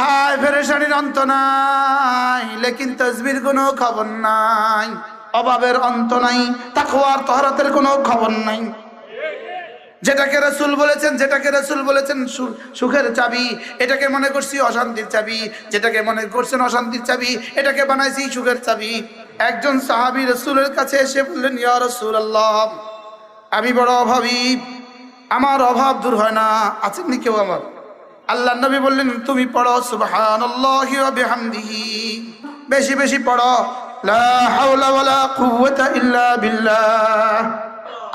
হায়, ফেরেশানির অন্ত নাই, লেকিন তসবির কোনো খবর নাই, অভাবের অন্ত নাই, তাকওয়ার তহরাতের কোনো খবর নাই। যেটাকে রসুল বলেছেন, যেটাকে রসুল বলেছেন সুখের চাবি, এটাকে মনে করছি অশান্তির চাবি, যেটাকে মনে করছেন অশান্তির চাবি, এটাকে বানাইছি সুখের চাবি। একজন সাহাবি রসুলের কাছে এসে বললেন, ইয়া রসুল আল্লাহ আমি বড় অভাবী, আমার অভাব দূর হয় না, আছেন নি কেউ আমার? আল্লাহ নবী বললেন, তুমি পড়ো সুবহানাল্লাহি ওয়া বিহামদিহি। বেশি বেশি পড়ো। লা হাওলা ওয়ালা ইল্লা বিল্লাহ।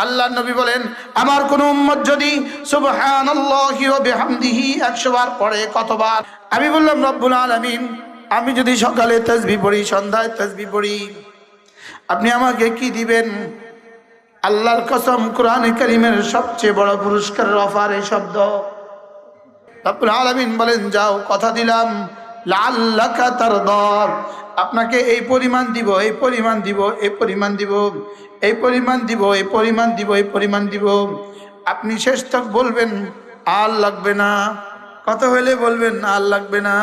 আল্লাহ নবী বলেন, আমার কোন উম্মত যদি সুবহানাল্লাহি ওয়া বিহামদিহি 100 বার পড়ে, কতবার? আমি বললাম, রব্বুল আলামিন, আমি যদি সকালে তাসবিহ পড়ি, সন্ধ্যায় তাসবিহ পড়ি, আপনি আমাকে কি দিবেন? আল্লাহর কসম, কোরআনে কারিমের সবচেয়ে বড় পুরস্কারের অফার এই শব্দ। রব্বুল আলামিন বলেন, যাও, কথা দিলাম। লাল্লাকা তারদর। আপনাকে এই পরিমাণ দিব, এই পরিমাণ দিব, এই পরিমাণ দিব, এই পরিমাণ দিব, এই পরিমাণ দিব, এই পরিমাণ দিব। আপনি শেষ তক বলবেন, আর লাগবে না। কত হইলে বলবেন, আর লাগবে না।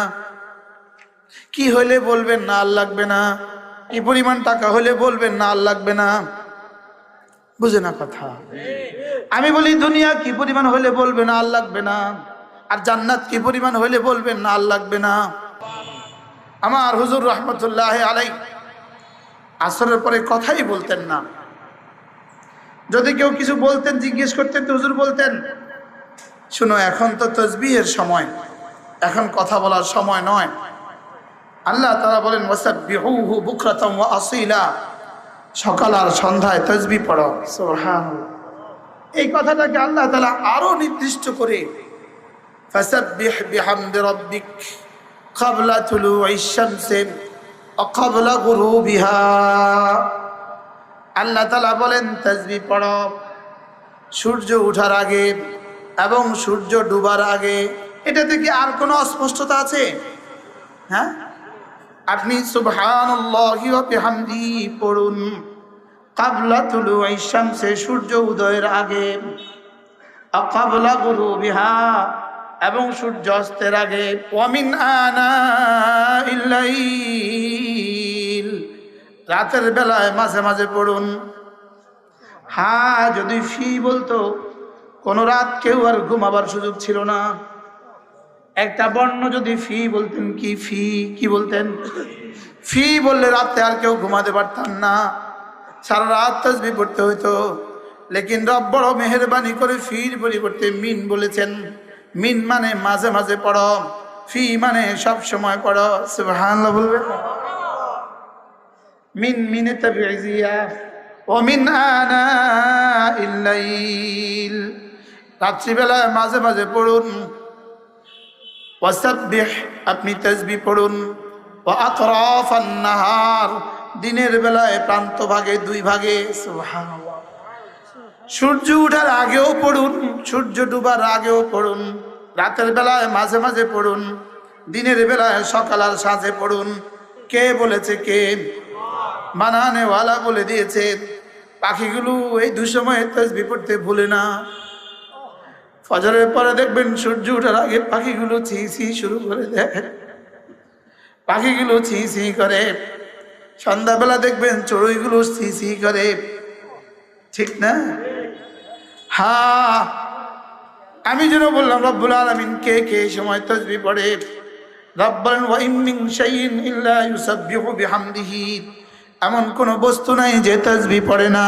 কি হইলে বলবেন না আর লাগবে না। কি পরিমাণ টাকা হলে বলবেন না আর লাগবে না। বুঝে না কথা। আমি বলি, দুনিয়া কি পরিমাণ হলে বলবে না আর লাগবে না। আর জান্নাত কি পরিমাণ হলে বলবেন? না, আর লাগবে না। আমার হুজুর রহমতুল্লাহ আলাই আসরের পরে কথাই বলতেন না। যদি কেউ কিছু বলতেন, জিজ্ঞেস করতেন, তো হুজুর বলতেন, শুনো, এখন তো তসবিহের সময়। এখন কথা বলার সময় নয়। আল্লাহ তারা বলেন আসীলা। সকাল আর সন্ধ্যায় তসবি পড়ো। এই কথাটাকে আল্লাহ তালা আরও নির্দিষ্ট করে বিহামদি রাব্বিক ক্বাবলা তুলুইশ শামসি ওয়া ক্বাবলা গুরুবিহা আল্লাহ তাআলা বলেন তসবি পড়ো। সূর্য ওঠার আগে এবং সূর্য ডুবার আগে। এটা থেকে আর কোনো অস্পষ্টতা আছে? হ্যাঁ? আপনি বিহামদিহি পড়ুন। কাবলা তুলুই শামসে সূর্য উদয়ের আগে। আকাবলা গুরুবিহা এবং সূর্য অস্তের আগে ওয়ামিন আনা রাতের বেলায় মাঝে মাঝে পড়ুন। হ্যাঁ যদি ফি বলতো, কোন রাত কেউ আর ঘুমাবার সুযোগ ছিল না। একটা বর্ণ যদি ফি বলতেন, কি ফি, কি বলতেন? ফি বললে রাতে আর কেউ ঘুমাতে পারতাম না। সারা রাত তসবি পড়তে হইতো। লেকিন রব বড় মেহরবানি করে ফির পরিবর্তে মিন বলেছেন। মিন মানে মাঝে মাঝে পড়ো, ফি মানে সব সময় পড়ো, সুবহানাল্লাহ বলবে? মিন মিনে তাবিজিয়া ও মিন আনা ইল্লাইল। রাত্রিবেলায় মাঝে মাঝে পড়ুন। ওয়াসাব্বিহ, আপনি তসবি পড়ুন। ও আতরাফান নাহার, দিনের বেলায় প্রান্ত ভাগে, দুই ভাগে, সুবহানাল্লাহ। সূর্য উঠার আগেও পড়ুন, সূর্য ডুবার আগেও পড়ুন, রাতের বেলায় মাঝে মাঝে পড়ুন, দিনের বেলায় সকাল আর সাঁঝে পড়ুন। কে বলেছে কে? মানানেওয়ালা বলে দিয়েছে পাখিগুলো এই দুসময়ে তসবি পড়তে ভুলে না। ফজরের পরে দেখবেন সূর্য ওঠার আগে পাখিগুলো ছি ছি শুরু করে দেয়। পাখিগুলো ছি ছি করে। সন্ধ্যাবেলা দেখবেন চড়ুইগুলো ছি ছি করে। ঠিক না? হা, আমি যেন বললাম, রব্বুল আলমিন কে কে সময় তসবি পড়ে? রব বলেন ওয়াইম শাইইন ইল্লা ইউসাব্বিহু বিহামদিহি। এমন কোন বস্তু নাই যে তসবি পড়ে না।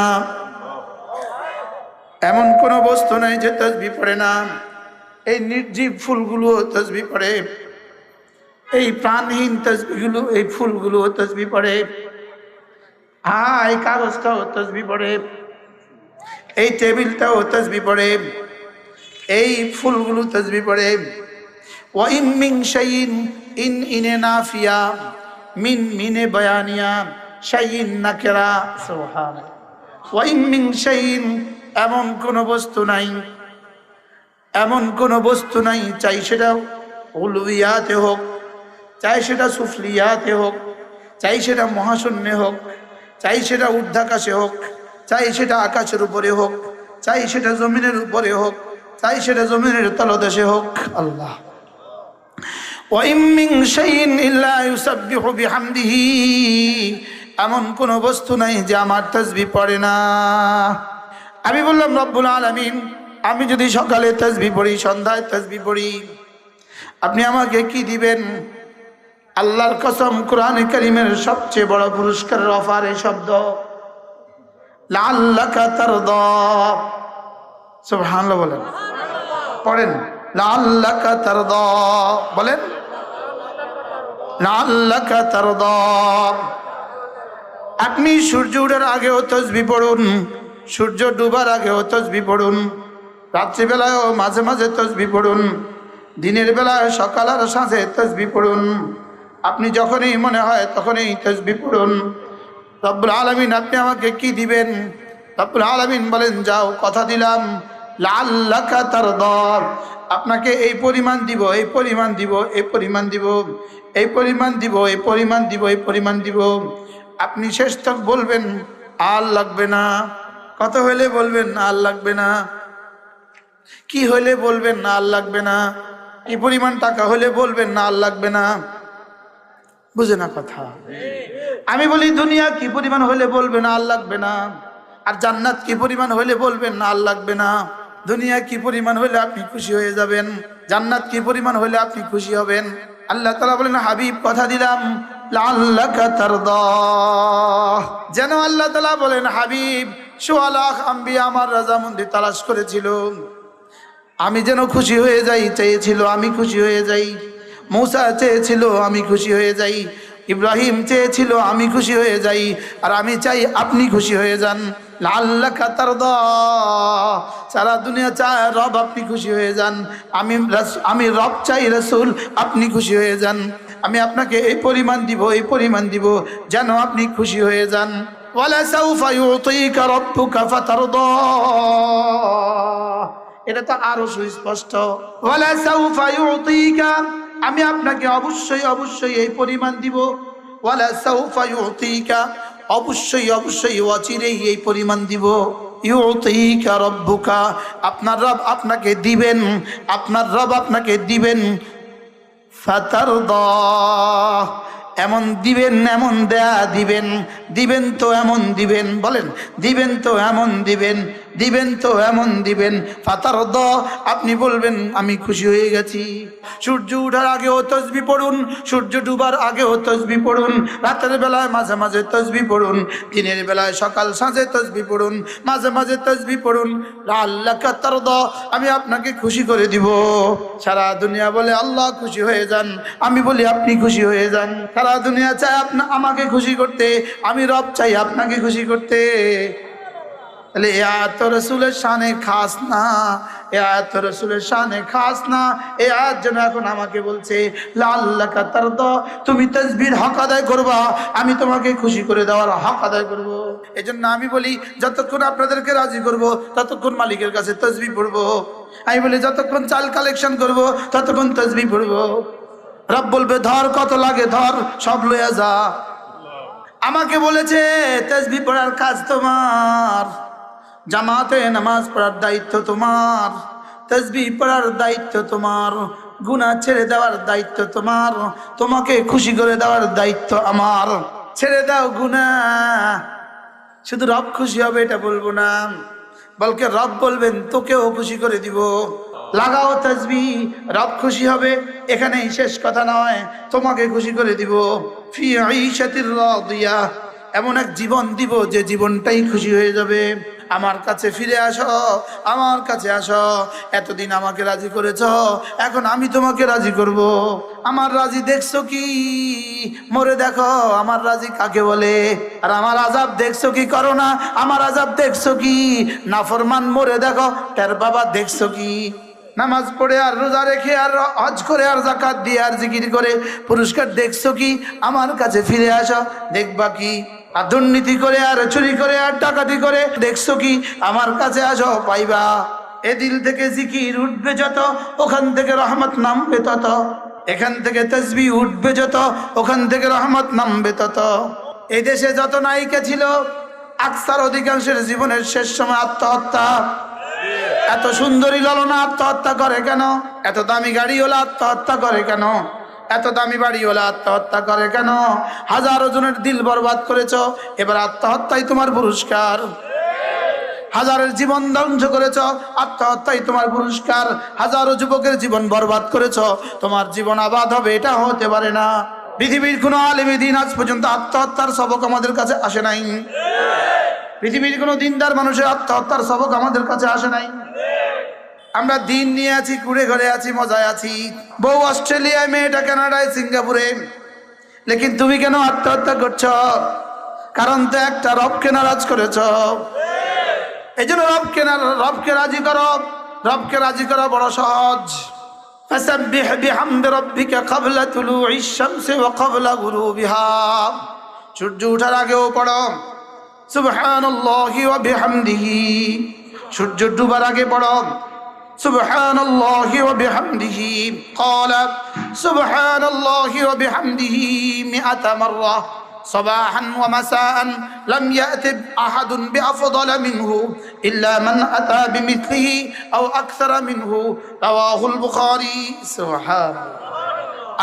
এমন কোন বস্তু নাই যে তসবি পড়ে না। এই নির্জীব ফুলগুলো তসবি পড়ে। এই প্রাণহীন তসবিগুলো এই ফুলগুলো তসবি পড়ে। হ্যাঁ এই কাগজটাও তসবি পড়ে। এই টেবিলটাও তসবি পড়ে, এই ফুলগুলো তসবি পড়ে। ওয়াইম মিন শাইইন, ইন ইনে নাফিয়া, মিন মিনে বয়ানিয়া, শাইইন নাকেরা। সুবহানাল্লাহ। ওয়াইম মিন শাইইন, এমন কোন বস্তু নাই, এমন কোন বস্তু নাই, চাই সেটা উলুইয়াতে হোক, চাই সেটা সুফলিয়াতে হোক, চাই সেটা মহাশূন্যে হোক, চাই সেটা ঊর্ধ্বাকাশে হোক। চাই সেটা আকাশের উপরে হোক, চাই সেটা জমিনের উপরে হোক, চাই সেটা জমিনের তলদেশে হোক, আল্লাহ। এমন কোন বস্তু নাই যে আমার তসবি পড়ে না। আমি বললাম, রব্বুল আলমিন, আমি যদি সকালে তসবি পড়ি, সন্ধ্যায় তসবি পড়ি, আপনি আমাকে কি দিবেন? আল্লাহর কসম, কোরআন করিমের সবচেয়ে বড় পুরস্কারের অফার এই শব্দ। বলেন। পড়েন বলেন আপনি সূর্য ওঠার আগেও তসবি পড়ুন, সূর্য ডুবার আগেও তসবি পড়ুন, রাত্রিবেলায়ও মাঝে মাঝে তসবি পড়ুন, দিনের বেলায় সকাল আর সাঁঝে তসবি পড়ুন। আপনি যখনই মনে হয় তখনই তসবি পড়ুন। রব্বুল আলমিন, আপনি আমাকে কি দিবেন? রব্বুল আলমিন বলেন, যাও, কথা দিলাম। লাল লাখা তার দর আপনাকে এই পরিমাণ দিব, এই পরিমাণ দিব, এই পরিমাণ দিব, এই পরিমাণ দিব, এই পরিমাণ দিব, এই পরিমাণ দিব। আপনি শেষ তক বলবেন, আর লাগবে না। কত হইলে বলবেন, আর লাগবে না। কি হইলে বলবেন না আর লাগবে না। কি পরিমাণ টাকা হলে বলবেন না আর লাগবে না। বুঝে না কথা। আমি বলি, দুনিয়া কি পরিমাণ হলে বলবে না, আর লাগবে না? আর জান্নাত কি পরিমাণ হলে বলবেন না, আর লাগবে না? দুনিয়া কি পরিমাণ হলে আপনি খুশি হয়ে যাবেন? জান্নাত কি পরিমাণ হলে আপনি খুশি হবেন? আল্লাহ তালা বলেন, হাবিব, কথা দিলাম। যেন আল্লাহ তালা বলেন, হাবিব, সোয়ালাখ আম্বি আমার রাজামন্দি তালাশ করেছিল। আমি যেন খুশি হয়ে যাই, চেয়েছিল আমি খুশি হয়ে যাই। মৌসা চেয়েছিল আমি খুশি হয়ে যাই, ইব্রাহিম চেয়েছিল আমি খুশি হয়ে যাই, আর আমি চাই আপনি খুশি হয়ে যান। লাল্লা কাতার দ সারা দুনিয়া চায় রব আপনি খুশি হয়ে যান। আমি আমি রব চাই রসুল আপনি খুশি হয়ে যান। আমি আপনাকে এই পরিমাণ দিব, এই পরিমাণ দিব যেন আপনি খুশি হয়ে যান। এটা তো আরও সুস্পষ্ট। আমি আপনাকে অবশ্যই অবশ্যই এই পরিমাণ দিব। ওয়ালা সাউফা ইউতিকা, অবশ্যই অবশ্যই অচিরেই এই পরিমাণ দিব। ইউতিকা রব্বুকা, আপনার রব আপনাকে দিবেন, আপনার রব আপনাকে দিবেন। ফাতারদা, এমন দিবেন, এমন দেয়া দিবেন দিবেন তো এমন দিবেন, বলেন, দিবেন তো এমন দিবেন। দিবেন তো এমন দিবেন। ফাতার দ, আপনি বলবেন, আমি খুশি হয়ে গেছি। সূর্য উঠার আগেও তসবি পড়ুন, সূর্য ডুবার আগেও তসবি পড়ুন, রাতের বেলায় মাঝে মাঝে তসবি পড়ুন, দিনের বেলায় সকাল সাঁঝে তসবি পড়ুন, মাঝে মাঝে তসবি পড়ুন। আল্লাহ কাতার দ, আমি আপনাকে খুশি করে দিব। সারা দুনিয়া বলে, আল্লাহ খুশি হয়ে যান। আমি বলি, আপনি খুশি হয়ে যান। সারা দুনিয়া চায় আপনা, আমাকে খুশি করতে। আমি রব চাই আপনাকে খুশি করতে। তাহলে এ আয়াত রসুলের শানে খাস না, এ আয়াত রসুলের শানে খাস না। এ আয়াত যেন এখন আমাকে বলছে লাল্লা কাতার দ তুমি তসবির হক আদায় করবা, আমি তোমাকে খুশি করে দেওয়ার হক আদায় করব। এই জন্য আমি বলি, যতক্ষণ আপনাদেরকে রাজি করব, ততক্ষণ মালিকের কাছে তসবি পড়ব। আমি বলি, যতক্ষণ চাল কালেকশন করব, ততক্ষণ তসবি পড়ব। রব বলবে, ধর কত লাগে, ধর, সব লইয়া যা। আমাকে বলেছে তসবি পড়ার কাজ তোমার। জামাতে নামাজ পড়ার দায়িত্ব তোমার তসবি পড়ার দায়িত্ব তোমার, গুনাহ ছেড়ে দেওয়ার দায়িত্ব তোমার, তোমাকে খুশি করে দেওয়ার দায়িত্ব আমার। ছেড়ে দাও গুনাহ। শুধু রব খুশি হবে এটা বলব না, বলকে রব বলবেন, তোকেও খুশি করে দিব। লাগাও তসবি রব খুশি হবে, এখানেই শেষ কথা নয়, তোমাকে খুশি করে দিব। ফি আইশাতির রাদিয়া, এমন এক জীবন দিব যে জীবনটাই খুশি হয়ে যাবে। আমার কাছে ফিরে আসো, আমার কাছে আসো। এতদিন আমাকে রাজি করেছ, এখন আমি তোমাকে রাজি করব। আমার রাজি দেখছ কি? মরে দেখো, আমার রাজি কাকে বলে? আর আমার আজাব দেখছ কি? করো না, আমার আজাব দেখছ কি? নাফরমান মরে দেখো, তার বাবা দেখছ কি? নামাজ পড়ে আর রোজা রেখে আর হজ করে আর জাকাত দিয়ে আর জিকির করে পুরস্কার দেখছ কি? আমার কাছে ফিরে আসো, দেখবা কি? আর দুর্নীতি করে আর চুরি করে আর ডাকাতি করে, দেখছ কি? আমার কাছে আসো, পাইবা। এ দিল থেকে জিকির উঠবে যত, ওখান থেকে রহমত নামবে তত। এখান থেকে তসবি উঠবে যত, ওখান থেকে রহমত নামবে তত। এই দেশে যত নায়িকা ছিল, আকসার অধিকাংশের জীবনের শেষ সময় আত্মহত্যা। এত সুন্দরী ললনা আত্মহত্যা করে কেন? এত দামি গাড়ি হলো আত্মহত্যা করে কেন? এত দামি বাড়ি হলে আত্মহত্যা করে কেন? হাজারো জনের দিল বরবাদ করেছ, এবার আত্মহত্যাই তোমার পুরস্কার। হাজারের জীবন ধ্বংস করেছ, আত্মহত্যাই তোমার পুরস্কার। হাজারো যুবকের জীবন বরবাদ করেছ, তোমার জীবন আবাদ হবে এটা হতে পারে না। পৃথিবীর কোনো আলেমী দিন আজ পর্যন্ত আত্মহত্যার সবক আমাদের কাছে আসে নাই। পৃথিবীর কোনো দিনদার মানুষের আত্মহত্যার সবক আমাদের কাছে আসে নাই। আমরা দিন নিয়ে আছি কুড়ে ঘরে আছি মজায় আছি বউ অস্ট্রেলিয়ায় মেয়েটা কানাডায় সিঙ্গাপুরে লেকিন তুমি কেন আত্মহত্যা করছ কারণ তো একটা রবকে নারাজ করেছ এই জন্য রবকে না- রবকে রাজি করো রবকে রাজি করা বড় সহজ فسبح بحمد ربك قبل طلوع الشمس وقبل غروبها সূর্য ওঠার আগেও পড়ো সুবহানাল্লাহি ওয়া বিহামদিহি সূর্য ডুবার আগে পড়ো سبحان الله وبحمده قال سبحان الله وبحمده مئة مرة صباحا ومساء لم يأت أحد بأفضل منه إلا من أتى بمثله أو أكثر منه رواه البخاري سبحان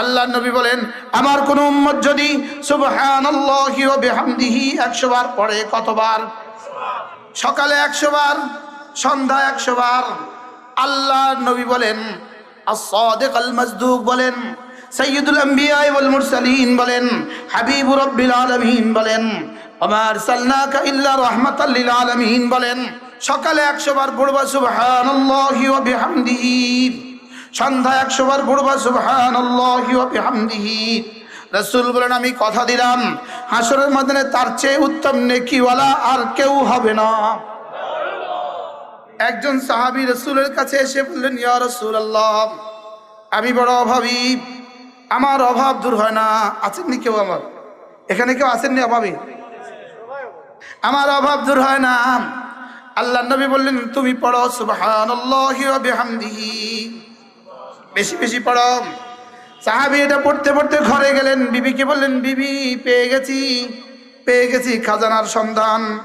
আল্লাহ নবী বলেন আমার কোন উম্মত যদি সুবহানাল্লাহি ওয়া বিহামদিহি 100 বার পড়ে কতবার সকালে 100 বার সন্ধ্যা 100 বার আল্লাহ নবী বলেন as-sadiq al-masduq বলেন, সাইয়্যিদুল আম্বিয়া ওয়াল মুরসালিন বলেন হাবিবুর রাব্বিল আলামিন বলেন ওমা আরসালনাকা ইল্লা রাহমাতাল লিল আলামিন বলেন, সকালে 100 বার পড়বা সুবহানাল্লাহি ওয়া বিহামদিহি সন্ধ্যা একশো বার পড়বা সুবহানাল্লাহি ওয়া বিহামদিহি। রাসূল বলেন, আমি কথা দিলাম হাসরের ময়দানে তার চেয়ে উত্তম নেকিওয়ালা আর কেউ হবে না। একজন সাহাবী রসুলের কাছে এসে বললেন, ইয়া রাসূলুল্লাহ, আমি বড় অভাবী। আমার অভাব দূর হয় না। আছেননি কেউ আমার? এখানে কেউ আছেননি অভাবী? আমার অভাব দূর হয় না। আল্লাহ নবী বললেন, তুমি পড়ো বিহামদিহি। বেশি বেশি পড়ো। সাহাবি এটা পড়তে পড়তে ঘরে গেলেন। বিবিকে বললেন, বিবি, পেয়ে গেছি পেয়ে গেছি, খাজানার সন্ধান।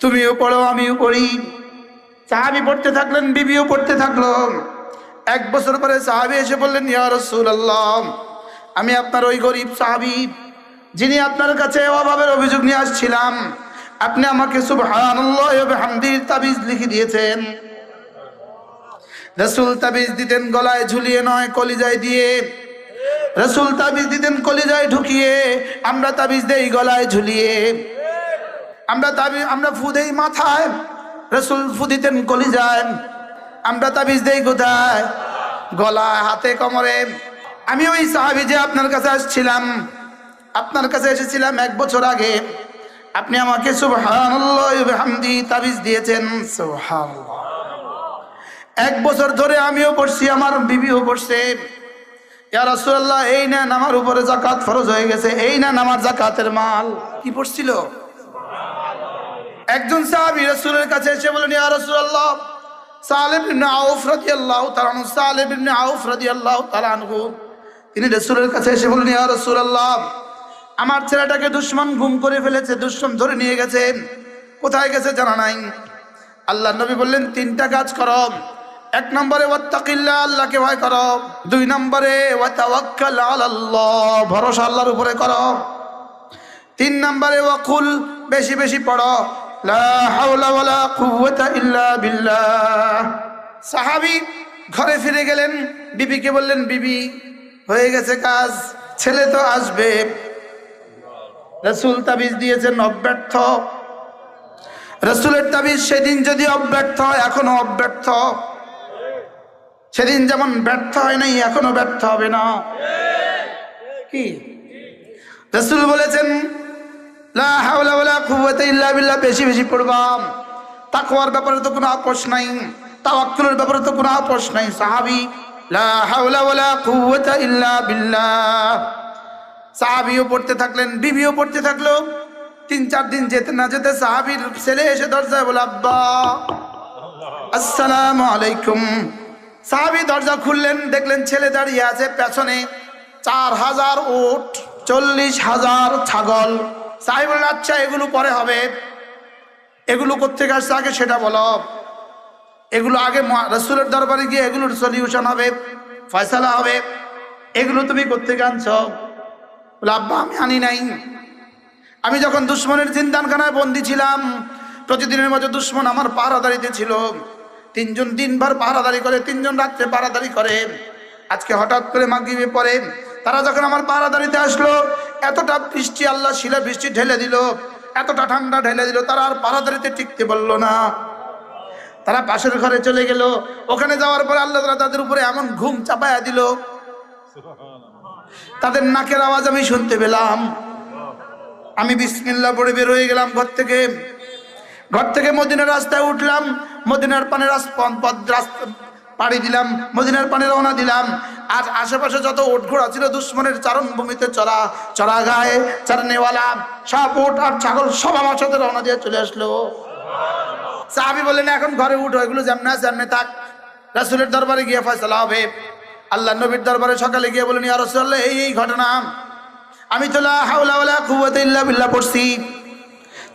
তুমিও পড়ো, আমিও পড়ি। সাহাবি পড়তে থাকলেন, বিবিও পড়তে থাকল। এক বছর পরে সাহাবি এসে বললেন, ইয়া রাসূলুল্লাহ, আমি আপনার ওই গরিব সাহাবি, যিনি আপনার কাছে অভাবের অভিযোগ নিয়ে আসছিলাম, আপনি আমাকে বিহামদিহি তাবিজ লিখে দিয়েছেন। রসুল তাবিজ দিতেন গলায় ঝুলিয়ে নয়, কলিজায় দিয়ে। রসুল তাবিজ দিতেন কলিজায় ঢুকিয়ে, আমরা তাবিজ দেই গলায় ঝুলিয়ে। আমরা তাবিজ, আমরা ফুদেই মাথায়, রসুল ফু দিতেন কলিজায়, আমরা তাবিজ দেই কোথায় গলায়, হাতে, কোমরে। আমি ওই সাহাবি যে আপনার কাছে আসছিলাম, আপনার কাছে এসেছিলাম এক বছর আগে। আপনি আমাকে বিহামদি তাবিজ দিয়েছেন। এক বছর ধরে আমিও পড়ছি, আমার বিবিও পড়ছে। ইয়া রাসূলুল্লাহ, এই নেন আমার উপরে জাকাত ফরজ হয়ে গেছে, এই নেন আমার জাকাতের মাল। কি পড়ছিল? একজন সাহাবী রাসূলের কাছে এসে বলেন ইয়া রাসূলুল্লাহ, সালেম ইবনে আউফ রাদিয়াল্লাহু তাআলা আনহু, সালেম ইবনে আউফ রাদিয়াল্লাহু তাআলা আনহু। তিনি রাসূলের কাছে এসে বলেন ইয়া রাসূলুল্লাহ, আমার ছেলেটাকে দুশমন গুম করে ফেলেছে, দুশমন ধরে নিয়ে গেছে। কোথায় গেছে জানা নাই? আল্লাহ নবী বললেন, তিনটা কাজ করো। এক নম্বরে ওয়াত্তাকিল্লা, আল্লাহকে ভয় করো। দুই নম্বরে ওয়াতাওয়াক্কাল আলাল্লাহ, ভরসা আল্লাহর উপরে করো। তিন নম্বরে ওয়াকুল বেশি বেশি পড়ো। লা বিল্লাহ। ঘরে ফিরে গেলেন, বিবিকে বললেন, বিবি, হয়ে গেছে কাজ, ছেলে তো আসবে। রসুল তাবিজ দিয়েছেন, অব্যর্থ। রসুলের তাবিজ সেদিন যদি অব্যর্থ হয়, এখনও অব্যর্থ। সেদিন যেমন ব্যর্থ হয় নাই, এখনও ব্যর্থ হবে না। কি? রসুল বলেছেন হাওলা ইল্লা বিল্লাহ বেশি বেশি পড়বাম। তাকওয়ার ব্যাপারে তো কোনো আপোষ নাই, তাওয়াক্কুলের ব্যাপারে তো কোনো আপোষ নাই, সাহাবী। লা হাওলা ওয়ালা কুওয়াতা ইল্লা বিল্লাহ। সাহাবিও পড়তে থাকলেন, বিবিও পড়তে থাকল। তিন চার দিন যেতে না যেতে সাহাবির ছেলে এসে দরজায় বলে আব্বা, আসসালামু আলাইকুম। সাহাবি দরজা খুললেন, দেখলেন ছেলে দাঁড়িয়ে আছে পেছনে চার হাজার উট চল্লিশ হাজার ছাগল। সাহেব আচ্ছা এগুলো পরে হবে। এগুলো কোথেকে আসছে? আগে সেটা বলো। এগুলো আগে রসুলের দরবারে গিয়ে এগুলোর সলিউশন হবে, ফয়সালা হবে। এগুলো তুমি করতে আনছ? বলে, আব্বা, আমি আনি নাই। আমি যখন দুশ্মনের জিন্দানখানায় বন্দি ছিলাম, প্রতিদিনের মতো দুশ্মন আমার পাহারাদারিতে ছিল। তিনজন দিনভর পাহারাদারি করে, তিনজন রাত্রে পাহারাদারি করে। আজকে হঠাৎ করে মাগিবে পরে তারা যখন আমার পাহারাদারিতে আসলো, এতটা বৃষ্টি, আল্লাহ শিলা বৃষ্টি ঢেলে দিল, এতটা ঠান্ডা ঢেলে দিল, তারা আর পাহারাদারিতে টিকতে পারল না। তারা পাশের ঘরে চলে গেল। ওখানে যাওয়ার পরে আল্লাহ তারা তাদের উপরে এমন ঘুম চাপায়া দিল। তাদের নাকের আওয়াজ আমি শুনতে পেলাম। আমি বিসমিল্লা পড়ে বের হয়ে গেলাম ঘর থেকে। ঘর থেকে মদিনার রাস্তায় উঠলাম। মদিনার পানে রাস্তা পাড়ি দিলাম, মদিনার পানে রওনা দিলাম। আর আশেপাশে যত ওট ঘোড়া ছিল দুশ্মনের চারণ ভূমিতে চড়া গায়ে চারনেওয়ালা সব ওট আর ছাগল সব আমার সাথে রওনা দিয়ে চলে আসলো। সাহাবি বললেন, এখন ঘরে উঠো এগুলো যেমন এমনি থাক। রাসুলের দরবারে গিয়ে ফয়সলা হবে। আল্লাহ নবীর দরবারে সকালে গিয়ে বলেন ইয়া রাসূলুল্লাহ, এই এই ঘটনা। আমি তো লা হাওলা ওয়ালা কুওয়াতা ইল্লা বিল্লাহ পড়ছি।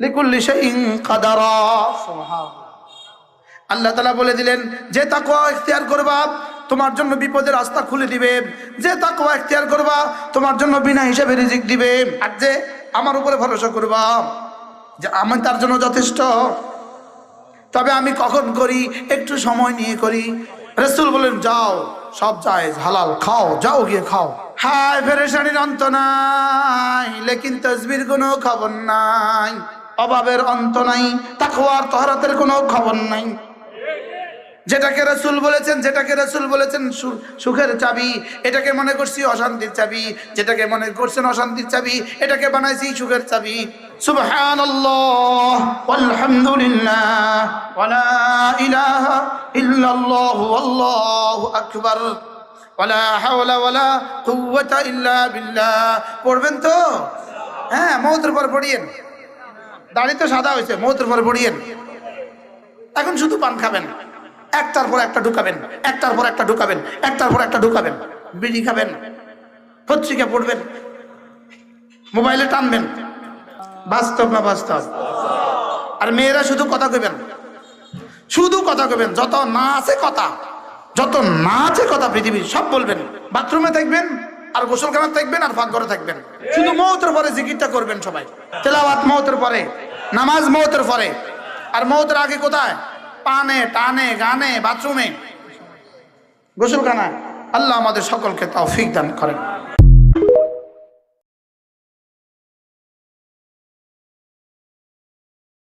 লিকুল্লি শাইইন কাদারা। সুবহানাল্লাহ। আল্লাহ তালা বলে দিলেন, যে তাকওয়া ইখতিয়ার করবা, তোমার জন্য বিপদের রাস্তা খুলে দিবে। যে তাকওয়া ইখতিয়ার করবা, তোমার জন্য বিনা হিসাবে রিজিক দিবে। আর যে আমার উপরে ভরসা করবা, যে আমি তার জন্য যথেষ্ট। তবে আমি কখন করি? একটু সময় নিয়ে করি। রসুল বলেন, যাও, সব জায়েজ, হালাল, খাও, যাও গিয়ে খাও। হায়, ফেরেশানির অন্ত নাই, লেকিন তসবির কোনো খবর নাই। অভাবের অন্ত নাই, তাকওয়ার তহরাতের কোনো খবর নাই। যেটাকে রসুল বলেছেন, যেটাকে রসুল বলেছেন সুখের চাবি, এটাকে মনে করছি অশান্তির চাবি, যেটাকে মনে করছেন অশান্তির চাবি, এটাকে বানাইছি সুখের চাবি। আকবার। পড়বেন তো? হ্যাঁ মৌতের পর পড়িয়েন। দাড়ি তো সাদা হয়েছে, মৌতের পর পড়িয়েন। এখন শুধু পান খাবেন। একটার পর একটা ঢুকাবেন, একটার পর একটা ঢুকাবেন, একটার পর একটা ঢুকাবেন, বিড়ি খাবেন, পত্রিকা পড়বেন, মোবাইলে টানবেন। বাস্তব না বাস্তব? আর মেয়েরা শুধু কথা কইবেন। শুধু কথা কইবেন, যত না আছে কথা, যত না আছে কথা পৃথিবীর, সব বলবেন। বাথরুমে থাকবেন আর গোসলখানা থাকবেন আর ফাঁক ঘরে থাকবেন। শুধু মৌতের পরে জিকিরটা করবেন সবাই। তেলাওয়াত মৌতের পরে, নামাজ মৌতের পরে। আর মৌতের আগে কোথায়? পানে, টানে, গানে, বাথরুমে। গোসলখানা আল্লাহ আমাদের সকলকে তাও ফিক দান করেন।